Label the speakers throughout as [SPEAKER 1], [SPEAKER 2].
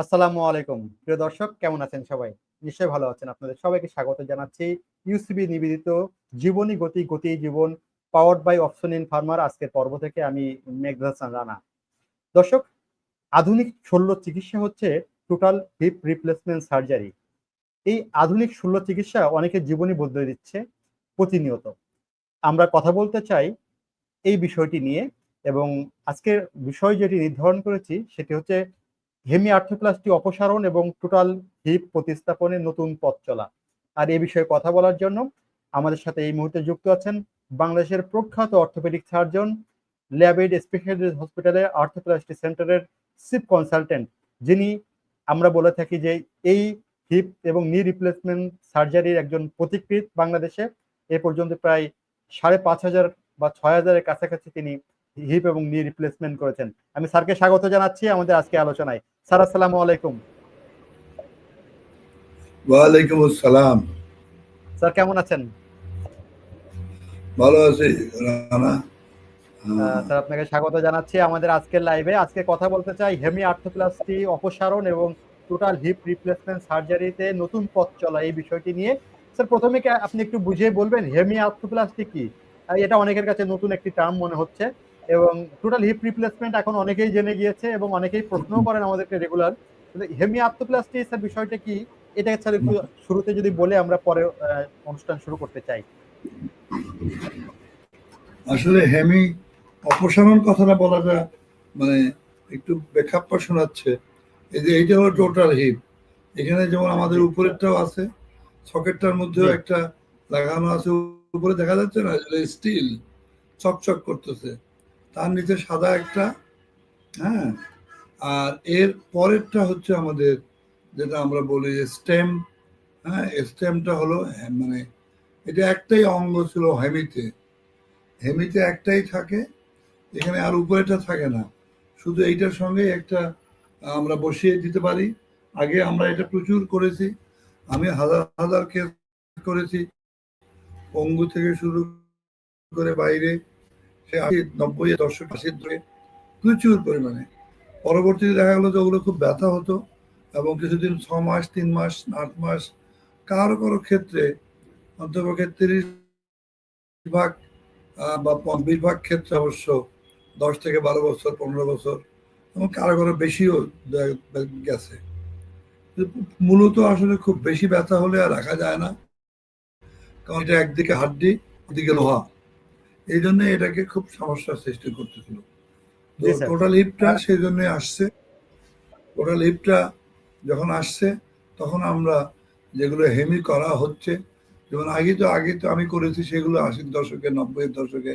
[SPEAKER 1] আসসালামু আলাইকুম। প্রিয় দর্শক, কেমন আছেন সবাই? নিশ্চয়ই ভালো আছেন। আপনাদের সবাইকে স্বাগত জানাচ্ছি ইউসিবি নিবেদিত জীবনী গতি গতি জীবন powered by option in farmer আজকের পর্ব থেকে আমি মেঘদাসান রানা। দর্শক, আধুনিক শল্য চিকিৎসা হচ্ছে টোটাল হিপ রিপ্লেসমেন্ট সার্জারি এই আধুনিক শল্য চিকিৎসা অনেকের জীবনী বদলে দিচ্ছে প্রতিনিয়ত। আমরা কথা বলতে চাই এই বিষয়টি নিয়ে এবং আজকের বিষয় যেটি নির্ধারণ করেছি সেটি হচ্ছে হেমি আর্থোপ্লাস্টি অপসারণ এবং টোটাল হিপ প্রতিস্থাপনের নতুন পথ চলা। আর এ বিষয়ে কথা বলার জন্য আমাদের সাথে এই মুহূর্তে যুক্ত আছেন বাংলাদেশের প্রখ্যাত অর্থোপেডিক সার্জন, ল্যাবেড স্পেশালিস্ট হসপিটালের আর্থোপ্লাস্টি সেন্টারের চিফ কনসালটেন্ট, যিনি আমরা বলে থাকি যে এই হিপ এবং নি রিপ্লেসমেন্ট সার্জারির একজন প্রতিকৃত বাংলাদেশে। এ পর্যন্ত প্রায় সাড়ে পাঁচ হাজার বা ছয় হাজারের কাছাকাছি তিনি হিপ এবং নি রিপ্লেসমেন্ট করেছেন। আমি স্যারকে স্বাগত জানাচ্ছি আমাদের আজকে আলোচনায়। স্যার আসসালামু আলাইকুম।
[SPEAKER 2] ওয়ালাইকুম আসসালাম।
[SPEAKER 1] স্যার কেমন আছেন?
[SPEAKER 2] ভালো আছি রানা।
[SPEAKER 1] স্যার আপনাকে স্বাগত জানাচ্ছি আমাদের আজকের লাইভে আজকে কথা বলতে চাই হেমি আর্থোপ্লাস্টি অপসারণ এবং টোটাল হিপ রিপ্লেসমেন্ট সার্জারিতে নতুন পথ চলা এই বিষয়টি নিয়ে। স্যার প্রথমে কি আপনি একটু বুঝিয়ে বলবেন হেমি আর্থোপ্লাস্টি কি? এটা অনেকের কাছে নতুন একটি টার্ম মনে হচ্ছে। এবং টোটাল হিপ রিপ্লেসমেন্ট এখন অনেকেই জেনে গিয়েছে এবং অনেকেই প্রশ্ন করেন আমাদেরকে রেগুলার হেমি আর্থোপ্লাস্টি স্যার বিষয়টা কি? এটা স্যার একটু শুরুতে যদি বলে আমরা পরে অনুষ্ঠান শুরু করতে চাই।
[SPEAKER 2] আসলে হেমি অপসারণ কথাটা বলাটা মানে একটু বেখাপ্পা শোনাচ্ছে। এই যে এইটা হলো টোটাল হিপ এখানে যেমন আমাদের উপরেরটাও আছে সকেটটার মধ্যেও একটা লাগানো আছে উপরে দেখা যাচ্ছে না স্টিল চকচক করতেছে। তার নিচে সাদা একটা হ্যাঁ? আর এর পরেরটা হচ্ছে আমাদের যেটা আমরা বলি যে স্টেম হ্যাঁ? স্টেমটা হলো হ্যাঁ, মানে এটা একটাই অঙ্গ ছিল হেমিতে। হেমিতে একটাই থাকে এখানে আর উপরেটা থাকে না। শুধু এইটার সঙ্গে একটা আমরা বসিয়ে দিতে পারি। আগে আমরা এটা প্রচুর করেছি আমি হাজার হাজার কেস করেছি। পঙ্গু থেকে শুরু করে বাইরে সে আশি, নব্বই দশক আশির ধরে প্রচুর পরিমাণে। পরবর্তীতে দেখা গেলো যে ওগুলো খুব ব্যথা হতো এবং কিছুদিন ছ মাস, তিন মাস, আট মাস, কারও কারও ক্ষেত্রে অন্তপক্ষে তিরিশ ভাগ বা বিশ ভাগ ক্ষেত্রে অবশ্য দশ থেকে বারো বছর, পনেরো বছর, এবং কারও কারও বেশিও গেছে। মূলত আসলে খুব বেশি ব্যথা হলে আর রাখা যায় না। কারণ এটা একদিকে হাড্ডি, ওদিকে লোহা। এই জন্য এটাকে খুব সমস্যার সৃষ্টি করতেছিল। টোটাল হিপটা সেই জন্য আসছে। টোটাল হিপটা যখন আসছে তখন আমরা যেগুলো হেমি করা হচ্ছে যেমন আগে তো আগে তো আমি করেছি সেগুলো আশির দশকে নব্বইয়ের দশকে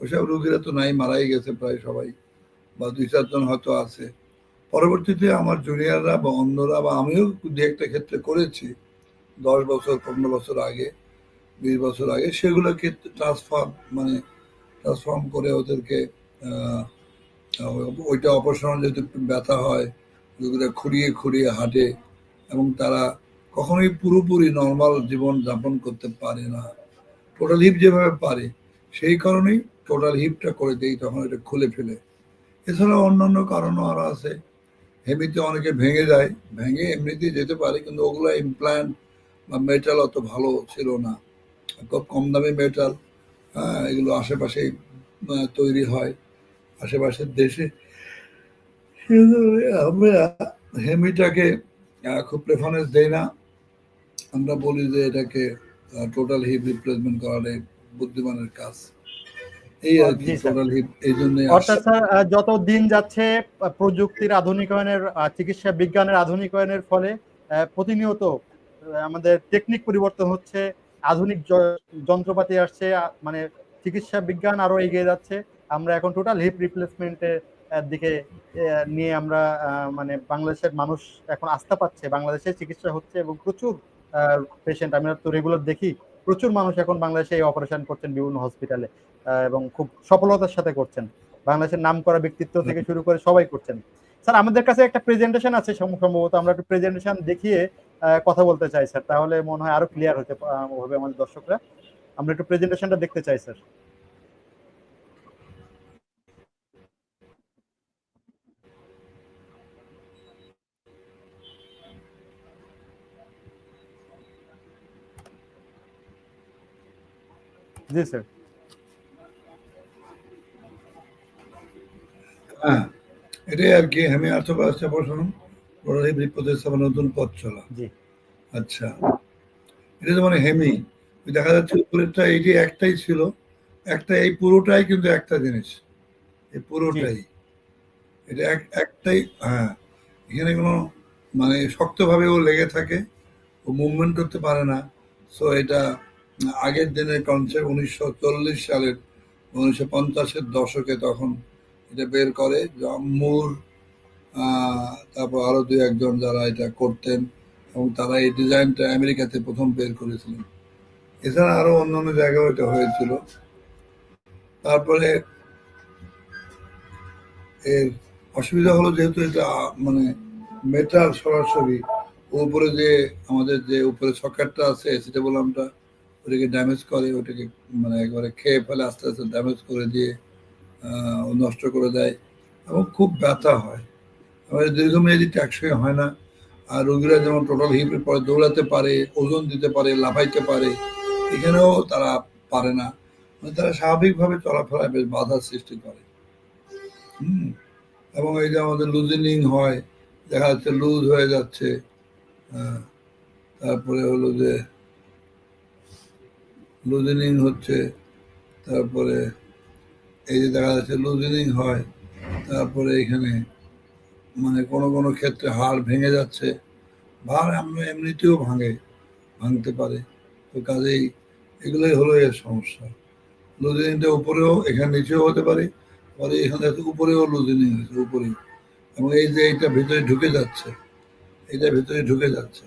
[SPEAKER 2] ওইসব রুগীরা তো নাই মারাই গেছে প্রায় সবাই বা দুই চারজন হয়তো আছে। পরবর্তীতে আমার জুনিয়ররা বা অন্যরা বা আমিও দু একটা ক্ষেত্রে করেছি দশ বছর পনেরো বছর আগে বিশ বছর আগে, সেগুলোকে ট্রান্সফর্ম মানে ট্রান্সফর্ম করে ওদেরকে ওইটা অপসারণ যদি ব্যথা হয় রোগীরা খুঁড়িয়ে খুঁড়িয়ে হাঁটে এবং তারা কখনোই পুরোপুরি নর্মাল জীবন যাপন করতে পারে না। টোটাল হিপ যেভাবে পারে, সেই কারণেই টোটাল হিপটা করে দেই তখন এটা খুলে ফেলে। এছাড়া অন্যান্য কারণও আরও আছে। হেমিতে অনেকে ভেঙে যায়, ভেঙে এমনিতেই যেতে পারে, কিন্তু ওগুলো ইমপ্ল্যান্ট বা মেটাল অত ভালো ছিল না। খুব কম দামি মেটাল এগুলো আশেপাশেই তৈরি হয়। আশেপাশের দেশে। আমরা হেমিটাকে খুব প্রেফারেন্স দেই না। আমরা বলি যে এটাকে টোটাল হিপ রিপ্লেসমেন্ট করাটাই বুদ্ধিমানের কাজ। এই আর কি টোটাল হিপ এই জন্যই
[SPEAKER 1] অর্থাৎ যত দিন যাচ্ছে প্রযুক্তির আধুনিকায়নের চিকিৎসা বিজ্ঞানের আধুনিকায়নের ফলে প্রতিনিয়ত আমাদের টেকনিক পরিবর্তন হচ্ছে আধুনিক যন্ত্রপাতি আসছে মানে চিকিৎসা বিজ্ঞান আরও এগিয়ে যাচ্ছে। আমরা এখন টোটাল হিপ রিপ্লেসমেন্টের দিকে নিয়ে আমরা মানে বাংলাদেশের মানুষ এখন আস্থা পাচ্ছে বাংলাদেশে চিকিৎসা হচ্ছে এবং প্রচুর পেশেন্ট আমরা তো রেগুলার দেখি প্রচুর মানুষ এখন বাংলাদেশে এই অপারেশন করছেন বিভিন্ন হসপিটালে এবং খুব সফলতার সাথে করছেন। বাংলাদেশের নাম করা ব্যক্তিত্ব থেকে শুরু করে সবাই করছেন। স্যার আমাদের কাছে একটা প্রেজেন্টেশন আছে সম্ভবত আমরা একটু প্রেজেন্টেশন দেখিয়ে কথা বলতে চাই, স্যার। তাহলে মনে হয় আরও ক্লিয়ার হতে হবে আমাদের দর্শকরা। আমরা একটু প্রেজেন্টেশনটা দেখতে চাই, স্যার। জি, স্যার।
[SPEAKER 2] হ্যাঁ, এটাই আর কি, আমি অর্থব্যবস্থা বসুন প্রণালী প্রতিস্থাপন নতুন পথ চলা। আচ্ছা। এটা তো মানে হেমি। দেখা যাচ্ছে উপরেরটা এইটি একটাই ছিল। একটা এই পুরোটাই কিন্তু একটা জিনিস। এই পুরোটাই। এটা এক একটাই হ্যাঁ। এখানে কোনো মানে শক্তভাবে ও লেগে থাকে। ও মুভমেন্ট করতে পারে না। সো এটা আগের দিনের কনসেপ্ট উনিশশো চল্লিশ সালের উনিশশো পঞ্চাশের দশকে তখন এটা বের করে। আহ, তারপর আরও দু একজন যারা এটা করতেন এবং তারা এই ডিজাইনটা আমেরিকাতে প্রথম বের করেছিলেন। এছাড়া আরও অন্যান্য জায়গাও এটা হয়েছিল। তারপরে এর অসুবিধা হলো যেহেতু এটা মানে মেটাল সরাসরি। উপরে যে, আমাদের যে উপরে সকেটটা আছে, সেটা বললামটা ওটাকে ড্যামেজ করে, ওটাকে মানে একবারে খেয়ে ফেলে আস্তে আস্তে ড্যামেজ করে দিয়ে নষ্ট করে দেয় এবং খুব ব্যথা হয়। আমাদের দীর্ঘমেয়াদী ট্যাক্সই হয় না, আর রোগীরা যেমন টোটাল হিপের পরে দৌড়াতে পারে, ওজন দিতে পারে, লাফাইতে পারে, এখানেও তারা পারে না। মানে তারা স্বাভাবিকভাবে চলাফেরায় বেশ বাধার সৃষ্টি করে। হুম। এবং এই যে আমাদের লুজেনিং হয়, দেখা যাচ্ছে লুজ হয়ে যাচ্ছে তারপরে হলো যে লুজেনিং হচ্ছে, তারপরে এই যে দেখা যাচ্ছে লুজেনিং হয়, তারপরে এখানে মানে কোনো কোনো ক্ষেত্রে হাড় ভেঙে যাচ্ছে, ভাড় আমরা এমনিতেও ভাঙে, ভাঙতে পারে। তো কাজেই এগুলোই হলো এর সমস্যা। লুজেনিংটা উপরেও, এখানে নিচেও হতে পারে, পরে এখানে উপরেও লুজেনিং হয়েছে উপরেও এবং এই যে এটা ভিতরে ঢুকে যাচ্ছে এটা ভিতরে ঢুকে যাচ্ছে।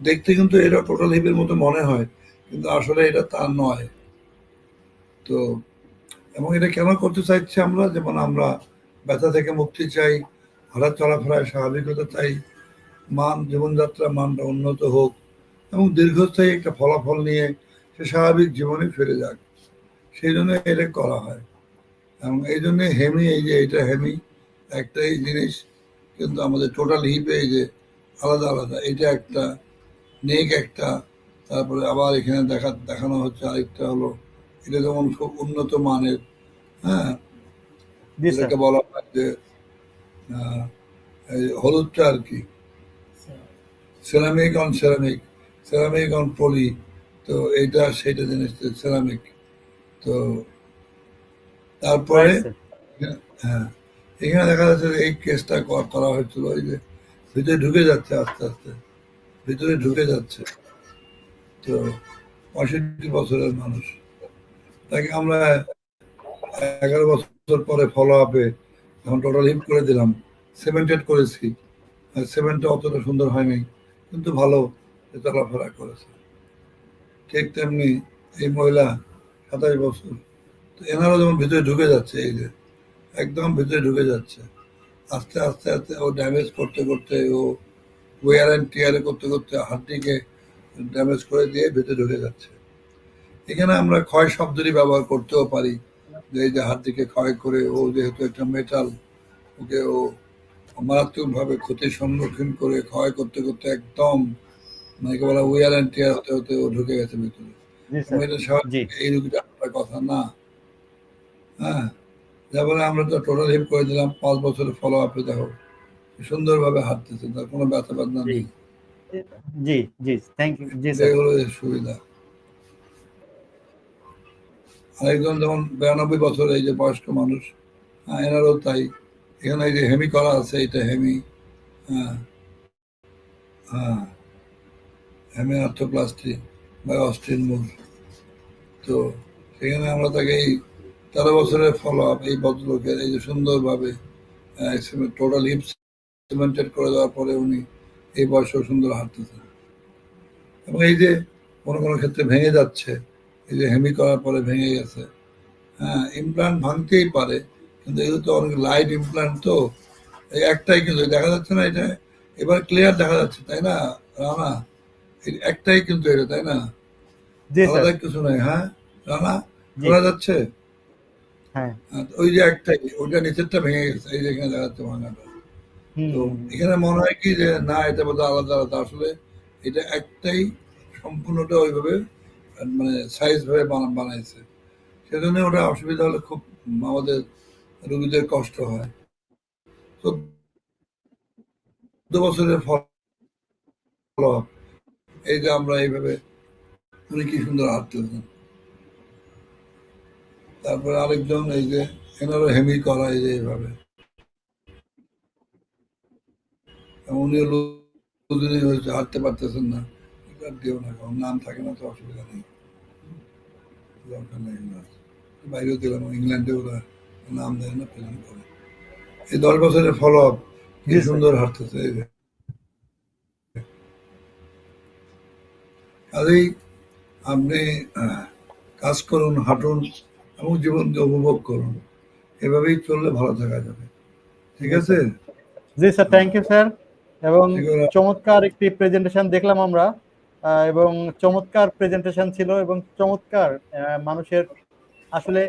[SPEAKER 2] দেখতে কিন্তু এটা টোটাল হিপের মতো মনে হয়, কিন্তু আসলে এটা তার নয়। তো, এবং এটা কেন করতে চাইছি আমরা, যেমন আমরা ব্যথা থেকে মুক্তি চাই, হাঁটা চলাফেরায় স্বাভাবিকতা চাই, মান জীবনযাত্রা মানটা উন্নত হোক এবং দীর্ঘস্থায়ী একটা ফলাফল নিয়ে সে স্বাভাবিক জীবনে ফিরে যাক। সেই জন্য এটা করা হয়। এবং এই জন্য হেমি, এই যে এটা হেমি, একটাই জিনিস, কিন্তু আমাদের টোটাল হিপে এই যে আলাদা আলাদা এটা একটা নেক একটা, তারপরে আবার এখানে দেখা, দেখানো হচ্ছে আরেকটা হলো, এটা যেমন খুব উন্নত মানের হ্যাঁ এটাকে বলা হয় যে হলুদটা আর কি। Ceramic on ceramic ceramic on poly তো এইটা সেইটা জিনিস সেরামিক তো তারপরে হ্যাঁ এখানে দেখা যাচ্ছে যে এই কেসটা করা হয়েছিল ওই যে ভিতরে ঢুকে যাচ্ছে আস্তে আস্তে ভিতরে ঢুকে যাচ্ছে। তো পঁয়ষট্টি বছরের মানুষ। তাকে আমরা এগারো বছর পরে ফলো আপে এখন টোটাল হিট করে দিলাম। সিমেন্টেড করেছি। সিমেন্টটা অতটা সুন্দর হয়নি, কিন্তু ভালো চলাফেরা করেছে। ঠিক তেমনি এই মহিলা সাতাশ বছর। তো এনারও যেমন ভিতরে ঢুকে যাচ্ছে, এই যে একদম ভিতরে ঢুকে যাচ্ছে। আস্তে আস্তে আস্তে ও ড্যামেজ করতে করতে ও ওয়ার অ্যান্ড টিয়ারে করতে করতে হাড্ডিকে ড্যামেজ করে দিয়ে ভিতরে ঢুকে যাচ্ছে। এখানে আমরা ক্ষয় শব্দেরই ব্যবহার করতেও পারি। যে এই যে হাড্ডিকে ক্ষয় করে ও যেহেতু একটা মেটাল ওকে ও মারাত্মকভাবে ক্ষতির সম্মুখীন করে ক্ষয় করতে করতে একদম মানে বলা ওয়ার অ্যান্ড টিয়ার হতে হতে ও ঢুকে গেছে ভিতরে। এটা স্বাভাবিক এই রুগীটা আপনার কথা না। হ্যাঁ তারপরে আমরা তো টোটাল হিপ করে দিলাম পাঁচ বছরের ফলো আপে দেখো সুন্দরভাবে হাঁটতেছে তার কোনো ব্যথা বেদনা। নেই।
[SPEAKER 1] জি জি থ্যাংক ইউ জি স্যার।
[SPEAKER 2] সুবিধা। আরেকজন যেমন বিরানব্বই বছর, এই যে বয়স্ক মানুষ হ্যাঁ এনারও তাই। এখানে এই যে হেমি করা আছে এটা হেমি হ্যাঁ হ্যাঁ হেমি আর্থোপ্লাস্টি বা অস্টিন মুভ তো সেখানে আমরা তাকে এই তেরো বছরের ফলো আপ এই ভদ্রলোকের, এই যে সুন্দরভাবে টোটাল হিপ সিমেন্টেড করে দেওয়ার পরে উনি এই বয়সেও সুন্দর হাঁটতেছেন। এবং এই যে কোনো কোনো ক্ষেত্রে ভেঙে যাচ্ছে এই যে হেমি করার পরে ভেঙে গেছে। হ্যাঁ ইমপ্লান্ট ভাঙতেই পারে কিন্তু এগুলো তো অনেক লাইট ইমপ্লান্ট তো। একটাই কিন্তু দেখা যাচ্ছে না এটা? এবার ক্লিয়ার দেখা যাচ্ছে তাই না রানা? একটাই কিন্তু এটা তাই না? আলাদা কিছু নাই হ্যাঁ রানা
[SPEAKER 1] জি।
[SPEAKER 2] যাচ্ছে?
[SPEAKER 1] হ্যাঁ।
[SPEAKER 2] ওই যে একটাই ওইটা নিচেরটা ভেঙে গেছে এই যে এখানে দেখা যাচ্ছে ভাঙাটা। তো। এখানে মনে হয় কি যে না এটা বোধহয় আলাদা আলাদা। আসলে এটা একটাই সম্পূর্ণটা ওইভাবে মানে সাইজ ভাবে বানাইছে। সেজন্য ওটা অসুবিধা হলে খুব আমাদের রোগীদের কষ্ট হয়। চোদ্দ বছরের ফল এই যে আমরা এইভাবে উনি কি সুন্দর হাঁটতেছেন তারপরে আরেকজন এই যে এনারও হেমি করা এই যে এইভাবে। উনিও হয়েছে, হাঁটতে পারতেছেন না। এটা দিও না কারণ নাম থাকে না তো অসুবিধা নেই। দরকার নেই না বাইরেও দিলাম ইংল্যান্ডে ওরা নাম দেয় না প্রেজেন্ট করে এই দশ বছরের ফলো আপ কি সুন্দর হাঁটতেছে। কাজেই আপনি কাজ করুন হাঁটুন এবং জীবনকে উপভোগ করুন। এভাবেই চললে ভালো থাকা যাবে। ঠিক আছে?
[SPEAKER 1] জি স্যার থ্যাংক ইউ স্যার। এবং চমৎকার একটি প্রেজেন্টেশন দেখলাম আমরা। এবং চমৎকার প্রেজেন্টেশন ছিল এবং চমৎকার মানুষের আসলে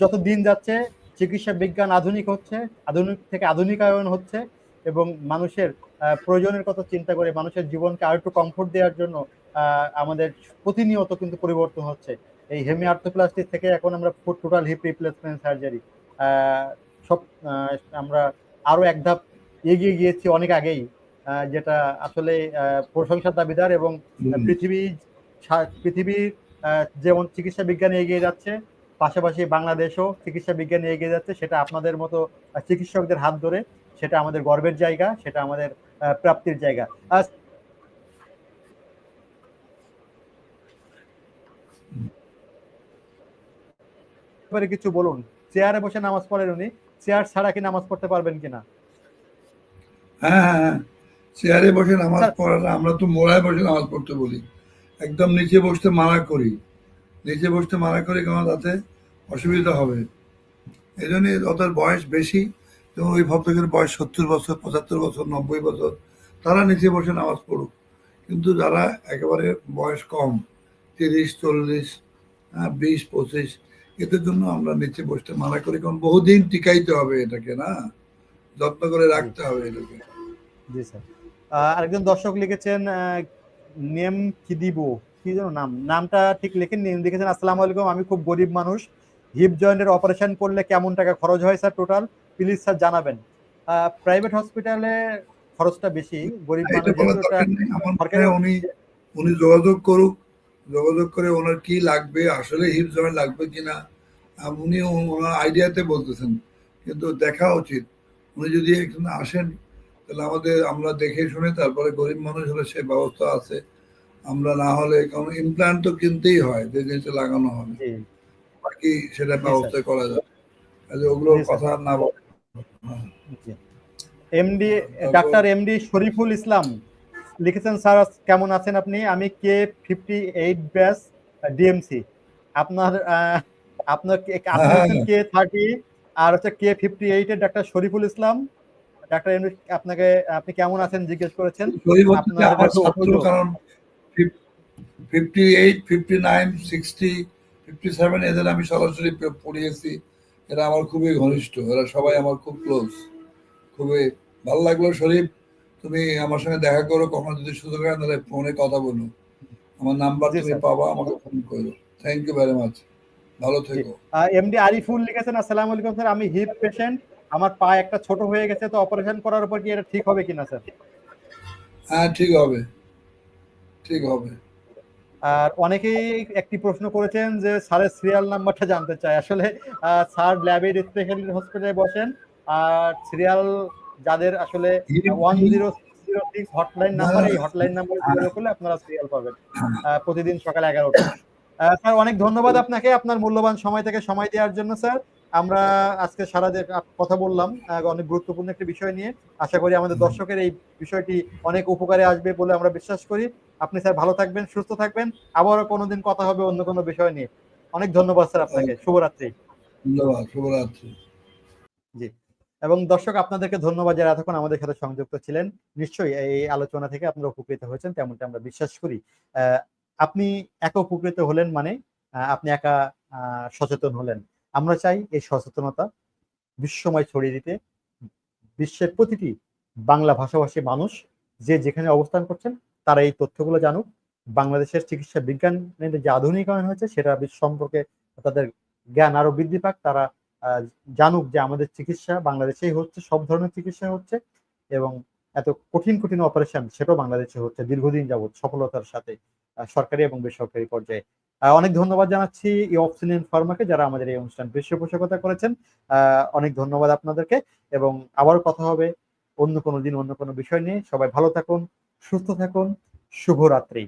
[SPEAKER 1] যত দিন যাচ্ছে, চিকিৎসা বিজ্ঞান আধুনিক হচ্ছে, আধুনিক থেকে আধুনিকায়ন হচ্ছে এবং মানুষের প্রয়োজনের কথা চিন্তা করে মানুষের জীবনকে আর একটু কমফোর্ট দেওয়ার জন্য আমাদের প্রতিনিয়ত কিন্তু পরিবর্তন হচ্ছে। এই হেমি আর্থোপ্লাস্টিক থেকে এখন আমরা টোটাল হিপ রিপ্লেসমেন্ট সার্জারি সব আমরা আরও এক ধাপ এগিয়ে গিয়েছি অনেক আগেই। যেটা আসলে আহ, প্রশংসার দাবিদার এবং। পৃথিবী পৃথিবীর যেমন চিকিৎসা বিজ্ঞানে এগিয়ে যাচ্ছে পাশাপাশি বাংলাদেশও চিকিৎসা বিজ্ঞানে এগিয়ে যাচ্ছে সেটা আপনাদের মতো চিকিৎসকদের হাত ধরে সেটা আমাদের গর্বের জায়গা সেটা আমাদের প্রাপ্তির জায়গা। এবারে কিছু বলুন চেয়ারে বসে নামাজ পড়েন উনি চেয়ার ছাড়া কি নামাজ পড়তে পারবেন কিনা?
[SPEAKER 2] হ্যাঁ হ্যাঁ হ্যাঁ। চেয়ারে বসে নামাজ পড়াটা আমরা তো মোড়ায় বসে নামাজ পড়তে বলি। একদম নিচে বসতে মানা করি। নিচে বসতে মানা করি কারণ তাতে অসুবিধা হবে। এই জন্য ওদের বয়স বেশি যেমন ওই ভদ্রকের বয়স সত্তর বছর পঁচাত্তর বছর নব্বই বছর তারা নিচে বসে নামাজ পড়ুক। কিন্তু যারা একেবারে বয়স কম তিরিশ চল্লিশ হ্যাঁ, বিশ পঁচিশ এদের জন্য আমরা নিচে বসতে মানা করি কারণ বহুদিন টিকাইতে হবে এটাকে না? যত্ন করে রাখতে হবে এটাকে।
[SPEAKER 1] জি স্যার। আরেকজন দর্শক লিখেছেন নেম কি দিব কি যেন নাম নামটা ঠিক লিখেন নি লিখেছেন আসসালামু আলাইকুম আমি খুব গরিব মানুষ। হিপ জয়েন্টের অপারেশন করলে কেমন টাকা খরচ হয় স্যার টোটাল? প্লিজ স্যার জানাবেন। প্রাইভেট হসপিটালে খরচটা বেশি গরিব সরকারি-
[SPEAKER 2] উনি উনি যোগাযোগ করুক যোগাযোগ করে ওনার কি লাগবে আসলে হিপ জয়েন্ট লাগবে কিনা উনি ওনার আইডিয়াতে বলতেছেন। কিন্তু দেখা উচিত। উনি যদি এখানে আসেন তাহলে আমাদের আমরা দেখে শুনে তারপরে গরিব মানুষ হলে সে ব্যবস্থা আছে। আমরা না হলে কারণ ইমপ্লান্ট তো কিনতেই হয় যে জিনিসটা লাগানো হবে। বাকি সেটা ব্যবস্থা করা যায় কাজে ওগুলোর কথা না বলে।
[SPEAKER 1] MD doctor MD Shariful Islam লিখেছেন স্যার কেমন আছেন আপনি? আমি K fifty eight batch DMC আপনার আপনার কে- আপনি
[SPEAKER 2] হ্যাঁ,
[SPEAKER 1] কে থার্টি আর হচ্ছে কে ফিফটি এইট এর ডাক্তার শরীফুল ইসলাম। ডাক্তার আপনাকে আপনি কেমন আছেন জিজ্ঞেস করেছেন।
[SPEAKER 2] কারণ fifty eight fifty nine sixty fifty seven এদের আমি সরাসরি পড়িয়েছি। এরা আমার খুবই ঘনিষ্ঠ এরা সবাই আমার খুব ক্লোজ খুবই ভালো লাগল। শরীফ তুমি আমার সঙ্গে দেখা করো কখনো যদি সুযোগ হয় তাহলে ফোনে কথা বলো। আমার নাম্বার তুমি পাবা আমাকে ফোন করো। থ্যাংক ইউ ভেরি মাচ ভালো থেকো।
[SPEAKER 1] এমডি আরিফুল লিখেছেন আসসালামু আলাইকুম স্যার আমি হিপ পেশেন্ট আমার পা একটা ছোট হয়ে গেছে তো অপারেশন করার পর কি এটা ঠিক হবে কিনা স্যার
[SPEAKER 2] হ্যাঁ ঠিক হবে। ঠিক হবে।
[SPEAKER 1] আর অনেকেই একটি প্রশ্ন করেছেন যে স্যারের সিরিয়াল নাম্বারটা জানতে চায় আসলে স্যার ল্যাবে স্পেশালিটি হসপিটালে বসেন আর সিরিয়াল যাদের আসলে one zero zero six hotline number এই হটলাইন নাম্বার যোগাযোগ করলে আপনারা সিরিয়াল পাবেন প্রতিদিন সকাল এগারোটা স্যার অনেক ধন্যবাদ আপনাকে আপনার মূল্যবান সময় থেকে সময় দেওয়ার জন্য স্যার আমরা আজকে সারা দে- কথা বললাম অনেক গুরুত্বপূর্ণ একটি বিষয় নিয়ে। আশা করি আমাদের দর্শকের এই বিষয়টি অনেক উপকারে আসবে বলে আমরা বিশ্বাস করি। আপনি স্যার ভালো থাকবেন সুস্থ থাকবেন। আবারও কোনোদিন কথা হবে অন্য কোনো বিষয় নিয়ে। অনেক ধন্যবাদ স্যার আপনাকে। শুভরাত্রি।
[SPEAKER 2] ধন্যবাদ শুভরাত্রি।
[SPEAKER 1] এবং দর্শক আপনাদেরকে ধন্যবাদ যারা এতক্ষণ আমাদের সাথে সংযুক্ত ছিলেন। নিশ্চয়ই এই আলোচনা থেকে আপনারা উপকৃত হয়েছেন তেমনটা আমরা বিশ্বাস করি। আহ, আপনি একা উপকৃত হলেন মানে আপনি একা আহ, সচেতন হলেন। আমরা চাই এই সচেতনতা বিশ্বময় ছড়িয়ে দিতে। বিশ্বের প্রতিটি বাংলা ভাষাভাষী মানুষ যে যেখানে অবস্থান করছেন, তারা এই তথ্যগুলো জানুক। বাংলাদেশের চিকিৎসা বিজ্ঞানের যে আধুনিকায়ন হয়েছে, সেটা সম্পর্কে তাদের জ্ঞান আরও বৃদ্ধি পাক। তারা জানুক যে আমাদের চিকিৎসা বাংলাদেশেই হচ্ছে, সব ধরনের চিকিৎসা হচ্ছে এবং এত কঠিন কঠিন অপারেশন সেটাও বাংলাদেশে হচ্ছে দীর্ঘদিন যাবত সফলতার সাথে সরকারি এবং বেসরকারি পর্যায়ে অনেক ধন্যবাদ জানাচ্ছি অপশনিয়ন ফার্মাকে যারা আমাদের এই অনুষ্ঠান পৃষ্ঠপোষকতা করেছেন। অনেক ধন্যবাদ আপনাদেরকে এবং আবারও কথা হবে অন্য কোনো দিন, অন্য কোনো বিষয় নিয়ে। সবাই ভালো থাকুন, সুস্থ থাকুন, শুভরাত্রি।